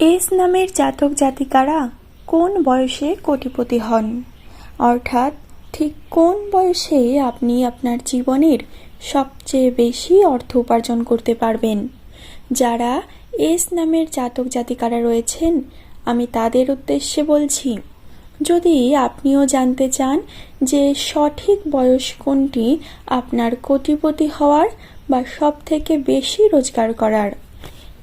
S নামের জাতক জাতিকারা কোন বয়সে কোটিপতি হন? অর্থাৎ ঠিক কোন বয়সে আপনি আপনার জীবনের সবচেয়ে বেশি অর্থ উপার্জন করতে পারবেন? যারা এস নামের জাতক জাতিকারা রয়েছেন, আমি তাদের উদ্দেশ্যে বলছি, যদি আপনিও জানতে চান যে সঠিক বয়স কোনটি আপনার কোটিপতি হওয়ার বা সব থেকে বেশি রোজগার করার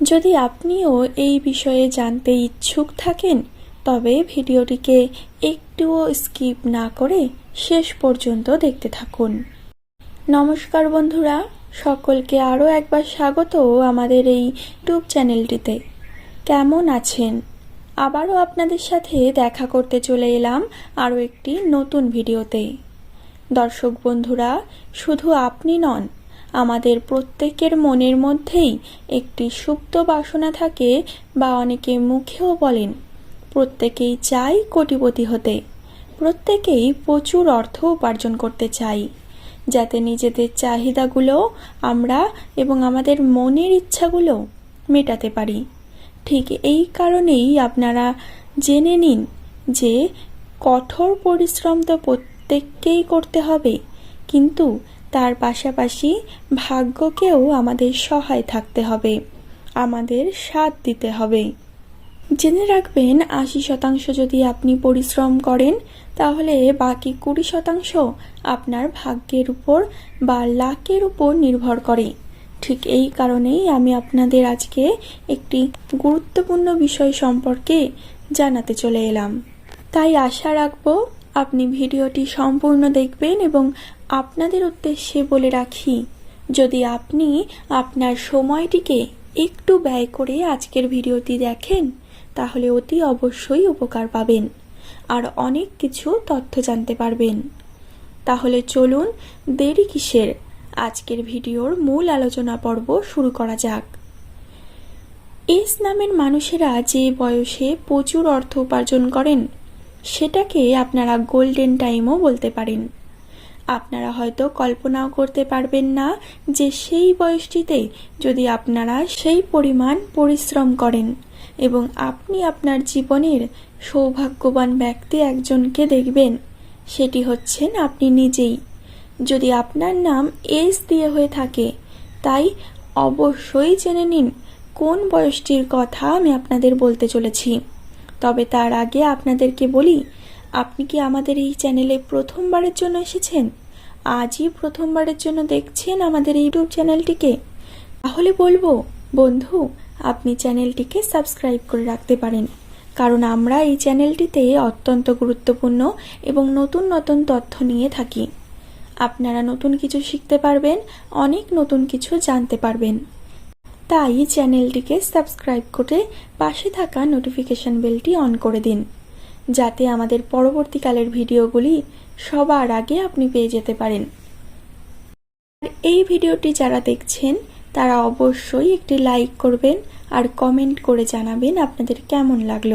যদি আপনিও এই বিষয়ে জানতে ইচ্ছুক থাকেন, তবে ভিডিওটিকে একটুও স্কিপ না করে শেষ পর্যন্ত দেখতে থাকুন। নমস্কার বন্ধুরা, সকলকে আরও একবার স্বাগত আমাদের এই ইউটিউব চ্যানেলটিতে। কেমন আছেন? আবারও আপনাদের সাথে দেখা করতে চলে এলাম আরও একটি নতুন ভিডিওতে। দর্শক বন্ধুরা, শুধু আপনি নন আমাদের প্রত্যেকের মনের মধ্যেই একটি সুপ্ত বাসনা থাকে বা অনেকে মুখেও বলেন, প্রত্যেকেই চাই কোটিপতি হতে। প্রত্যেকেই প্রচুর অর্থ উপার্জন করতে চাই। যাতে নিজেদের চাহিদাগুলো আমরা এবং আমাদের মনের ইচ্ছাগুলো মেটাতে পারি। ঠিক এই কারণেই আপনারা জেনে নিন যে কঠোর পরিশ্রম তো প্রত্যেককেই করতে হবে। কিন্তু তার পাশাপাশি ভাগ্যকেও আমাদের সহায় থাকতে হবে, আমাদের সাথ দিতে হবে। জেনে রাখবেন, আশি শতাংশ যদি আপনি পরিশ্রম করেন, তাহলে বাকি কুড়ি শতাংশ আপনার ভাগ্যের উপর বা লাকের উপর নির্ভর করে। ঠিক এই কারণেই আমি আপনাদের আজকে একটি গুরুত্বপূর্ণ বিষয় সম্পর্কে জানাতে চলে এলাম। তাই আশা রাখব আপনি ভিডিওটি সম্পূর্ণ দেখবেন এবং আপনাদের উদ্দেশ্যে বলে রাখি, যদি আপনি আপনার সময়টিকে একটু ব্যয় করে আজকের ভিডিওটি দেখেন, তাহলে অতি অবশ্যই উপকার পাবেন আর অনেক কিছু তথ্য জানতে পারবেন। তাহলে চলুন দেরি কিসের? আজকের ভিডিওর মূল আলোচনা পর্ব শুরু করা যাক। এস নামের মানুষেরা যে বয়সে প্রচুর অর্থ উপার্জন করেন সেটাকে আপনারা গোল্ডেন টাইমও বলতে পারেন। আপনারা হয়তো কল্পনাও করতে পারবেন না যে সেই বয়সটিতে যদি আপনারা সেই পরিমাণ পরিশ্রম করেন এবং আপনি আপনার জীবনের সৌভাগ্যবান ব্যক্তি একজনকে দেখবেন, সেটি হচ্ছেন আপনি নিজেই। যদি আপনার নাম এস দিয়ে হয়ে থাকে, তাই অবশ্যই জেনে নিন কোন বয়সটির কথা আমি আপনাদের বলতে চলেছি। তবে তার আগে আপনাদেরকে বলি, আপনি কি আমাদের এই চ্যানেলে প্রথমবারের জন্য এসেছেন? আজই প্রথমবারের জন্য দেখছেন আমাদের ইউটিউব চ্যানেলটিকে? তাহলে বলব, বন্ধু, আপনি চ্যানেলটিকে সাবস্ক্রাইব করে রাখতে পারেন। কারণ আমরা এই চ্যানেলটিতে অত্যন্ত গুরুত্বপূর্ণ এবং নতুন নতুন তথ্য নিয়ে থাকি। আপনারা নতুন কিছু শিখতে পারবেন, অনেক নতুন কিছু জানতে পারবেন। তাই চ্যানেলটিকে সাবস্ক্রাইব করে পাশে থাকা নোটিফিকেশন বেলটি অন করে দিন, যাতে আমাদের পরবর্তীকালের ভিডিওগুলি সবার আগে আপনি পেয়ে যেতে পারেন। এই ভিডিওটি যারা দেখছেন, তারা অবশ্যই একটি লাইক করবেন আর কমেন্ট করে জানাবেন আপনাদের কেমন লাগল।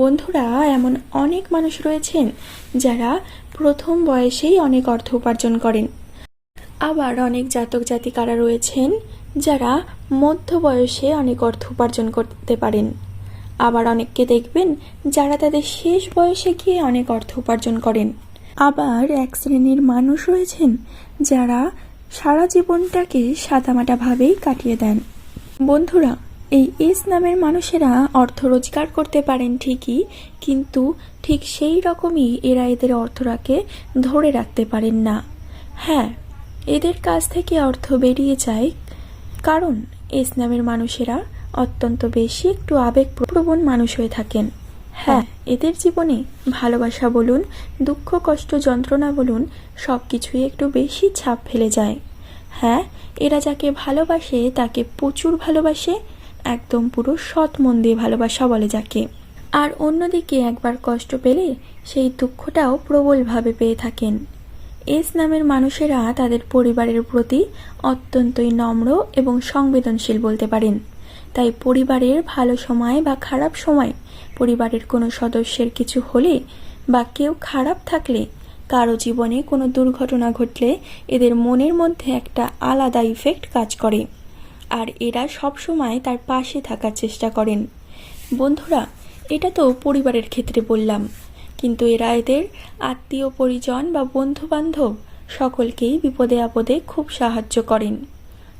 বন্ধুরা, এমন অনেক মানুষ রয়েছেন যারা প্রথম বয়সেই অনেক অর্থ উপার্জন করেন। আবার অনেক জাতক জাতিকারা রয়েছেন যারা মধ্য বয়সে অনেক অর্থ উপার্জন করতে পারেন। আবার অনেককে দেখবেন যারা তাদের শেষ বয়সে গিয়ে অনেক অর্থ উপার্জন করেন। আবার এক শ্রেণির মানুষ রয়েছেন যারা সারা জীবনটাকে সাদামাটাভাবেই কাটিয়ে দেন। বন্ধুরা, এই এস নামের মানুষেরা অর্থ রোজগার করতে পারেন ঠিকই, কিন্তু ঠিক সেই রকমই এরা এদের অর্থটাকে ধরে রাখতে পারেন না। হ্যাঁ এদের কাছ থেকে অর্থ বেরিয়ে যায় কারণ এস নামের মানুষেরা অত্যন্ত বেশি একটু আবেগ আবেগপ্রবণ মানুষ হয়ে থাকেন। হ্যাঁ এদের জীবনে ভালোবাসা বলুন, দুঃখ, কষ্ট, যন্ত্রণা বলুন সব কিছুই একটু বেশি ছাপ ফেলে যায়। হ্যাঁ এরা যাকে ভালোবাসে তাকে প্রচুর ভালোবাসে, একদম পুরো সৎ মন দিয়ে ভালোবাসা বলে যাকে। আর অন্যদিকে একবার কষ্ট পেলে সেই দুঃখটাও প্রবলভাবে পেয়ে থাকেন। এস নামের মানুষেরা তাদের পরিবারের প্রতি অত্যন্তই নম্র এবং সংবেদনশীল বলতে পারেন। তাই পরিবারের ভালো সময় বা খারাপ সময় পরিবারের কোনো সদস্যের কিছু হলে বা কেউ খারাপ থাকলে কারও জীবনে কোনো দুর্ঘটনা ঘটলে এদের মনের মধ্যে একটা আলাদা ইফেক্ট কাজ করে। আর এরা সব সময় তার পাশে থাকার চেষ্টা করেন। বন্ধুরা, এটা তো পরিবারের ক্ষেত্রে বললাম। কিন্তু এরা এদের আত্মীয় পরিজন বা বন্ধু বান্ধব সকলকেই বিপদে আপদে খুব সাহায্য করেন।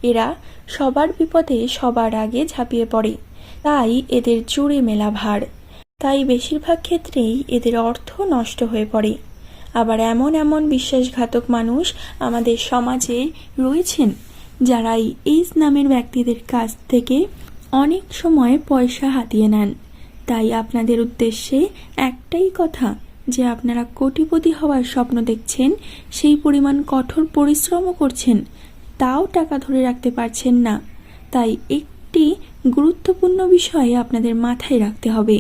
এরা সবার বিপদে সবার আগে ঝাঁপিয়ে পড়ে, তাই এদের জুড়ে মেলা ভার। তাই বেশিরভাগ ক্ষেত্রেই এদের অর্থ নষ্ট হয়ে পড়ে। আবার এমন এমন বিশ্বাসঘাতক মানুষ আমাদের সমাজে রয়েছেন যারা এই নামের ব্যক্তিদের কাছ থেকে অনেক সময় পয়সা হাতিয়ে নেন। তাই আপনাদের উদ্দেশ্যে একটাই কথা, যে আপনারা কোটিপতি হওয়ার স্বপ্ন দেখছেন, সেই পরিমাণ কঠোর পরিশ্রমও করছেন, তাও টাকা ধরে রাখতে পারছেন না। তাই একটি গুরুত্বপূর্ণ বিষয় আপনাদের মাথায় রাখতে হবে।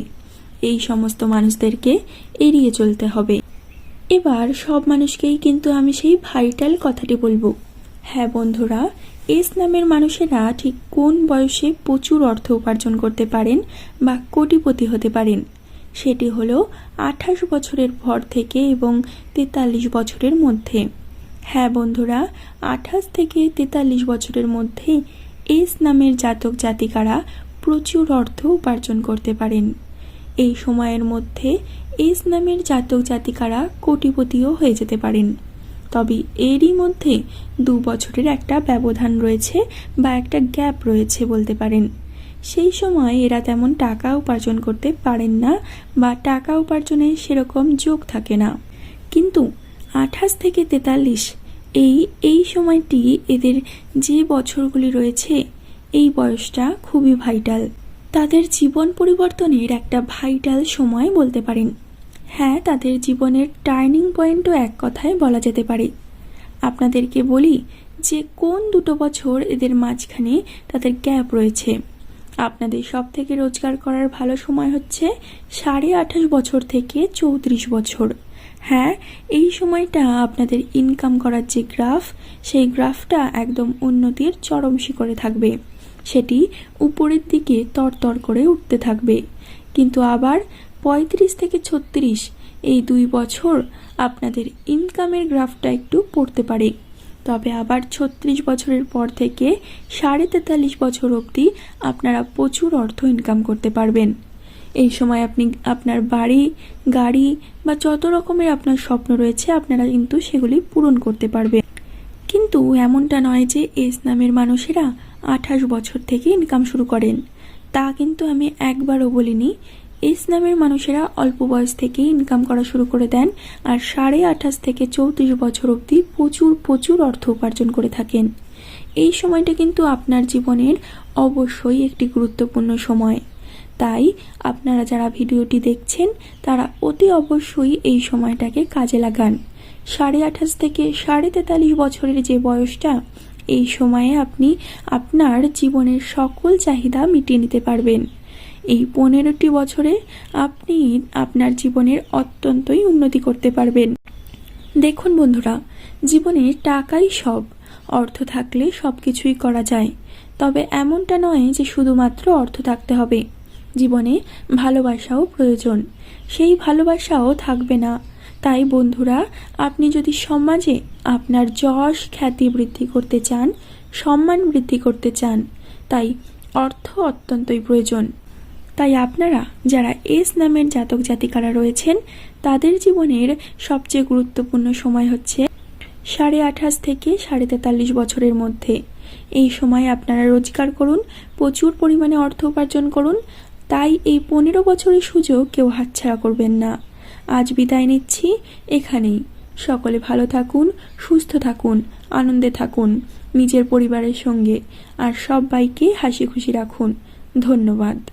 এই সমস্ত মানুষদেরকে এড়িয়ে চলতে হবে। এবার সব মানুষকেই কিন্তু আমি সেই ভাইটাল কথাটি বলব। হ্যাঁ বন্ধুরা, এস নামের মানুষেরা ঠিক কোন বয়সে প্রচুর অর্থ উপার্জন করতে পারেন বা কোটিপতি হতে পারেন? সেটি হলো আঠাশ বছরের পর থেকে এবং তেতাল্লিশ বছরের মধ্যে। হ্যাঁ বন্ধুরা, আঠাশ থেকে তেতাল্লিশ বছরের মধ্যে এস নামের জাতক জাতিকারা প্রচুর অর্থ উপার্জন করতে পারেন। এই সময়ের মধ্যে এস নামের জাতক জাতিকারা কোটিপতিও হয়ে যেতে পারেন। তবে এরই মধ্যে দু বছরের একটা ব্যবধান রয়েছে বা একটা গ্যাপ রয়েছে বলতে পারেন। সেই সময় এরা তেমন টাকা উপার্জন করতে পারেন না বা টাকা উপার্জনে সেরকম যোগ থাকে না। কিন্তু আঠাশ থেকে তেতাল্লিশ, এই এই সময়টি এদের যে বছরগুলি রয়েছে, এই বয়সটা খুবই ভাইটাল। তাদের জীবন পরিবর্তনের একটা ভাইটাল সময় বলতে পারেন। হ্যাঁ তাদের জীবনের টার্নিং পয়েন্টও এক কথায় বলা যেতে পারে। আপনাদেরকে বলি যে, কোন দুটো বছর এদের মাঝখানে তাদের গ্যাপ রয়েছে? আপনাদের সব থেকে রোজগার করার ভালো সময় হচ্ছে সাড়ে আঠাশ বছর থেকে চৌত্রিশ বছর। হ্যাঁ এই সময়টা আপনাদের ইনকাম করার যে গ্রাফ সেই গ্রাফটা একদম উন্নতির চরম শিখরে থাকবে। সেটি উপরের দিকে তরতর করে উঠতে থাকবে। কিন্তু আবার পঁয়ত্রিশ থেকে ছত্রিশ এই দুই বছর আপনাদের ইনকামের গ্রাফটা একটু পড়তে পারে। তবে আবার ছত্রিশ বছরের পর থেকে সাড়ে তেতাল্লিশ বছর অবধি আপনারা প্রচুর অর্থ ইনকাম করতে পারবেন। এই সময় আপনি আপনার বাড়ি, গাড়ি বা যত রকমের আপনার স্বপ্ন রয়েছে, আপনারা কিন্তু সেগুলি পূরণ করতে পারবেন। কিন্তু এমনটা নয় যে এস নামের মানুষেরা আঠাশ বছর থেকে ইনকাম শুরু করেন। তা কিন্তু আমি একবারও বলিনি। এস নামের মানুষেরা অল্প বয়স থেকেই ইনকাম করা শুরু করে দেন আর সাড়ে আঠাশ থেকে চৌত্রিশ বছর অবধি প্রচুর প্রচুর অর্থ উপার্জন করে থাকেন। এই সময়টা কিন্তু আপনার জীবনের অবশ্যই একটি গুরুত্বপূর্ণ সময়। তাই আপনারা যারা ভিডিওটি দেখছেন, তারা অতি অবশ্যই এই সময়টাকে কাজে লাগান। সাড়ে আঠাশ থেকে সাড়ে তেতাল্লিশ বছরের যে বয়সটা এই সময়ে আপনি আপনার জীবনের সকল চাহিদা মিটিয়ে নিতে পারবেন। এই পনেরোটি বছরে আপনি আপনার জীবনের অত্যন্তই উন্নতি করতে পারবেন। দেখুন বন্ধুরা, জীবনে টাকাই সব, অর্থ থাকলে সব কিছুই করা যায়। তবে এমনটা নয় যে শুধুমাত্র অর্থ থাকতে হবে। জীবনে ভালোবাসাও প্রয়োজন। সেই ভালোবাসাও থাকবে না। তাই বন্ধুরা, আপনি যদি সমাজে আপনার যশ খ্যাতি বৃদ্ধি করতে চান, সম্মান বৃদ্ধি করতে চান, তাই অর্থ অত্যন্তই প্রয়োজন। তাই আপনারা যারা এস নামের জাতক জাতিকারা রয়েছেন, তাদের জীবনের সবচেয়ে গুরুত্বপূর্ণ সময় হচ্ছে সাড়ে আঠাশ থেকে সাড়ে তেতাল্লিশ বছরের মধ্যে। এই সময় আপনারা রোজগার করুন, প্রচুর পরিমাণে অর্থ উপার্জন করুন, তাই এই পনেরো বছরের সুযোগ কেউ হাতছাড়া করবেন না। আজ বিদায় নিচ্ছি এখানেই। সকলে ভালো থাকুন, সুস্থ থাকুন, আনন্দে থাকুন নিজের পরিবারের সঙ্গে। আর সবাইকে হাসি খুশি রাখুন। ধন্যবাদ।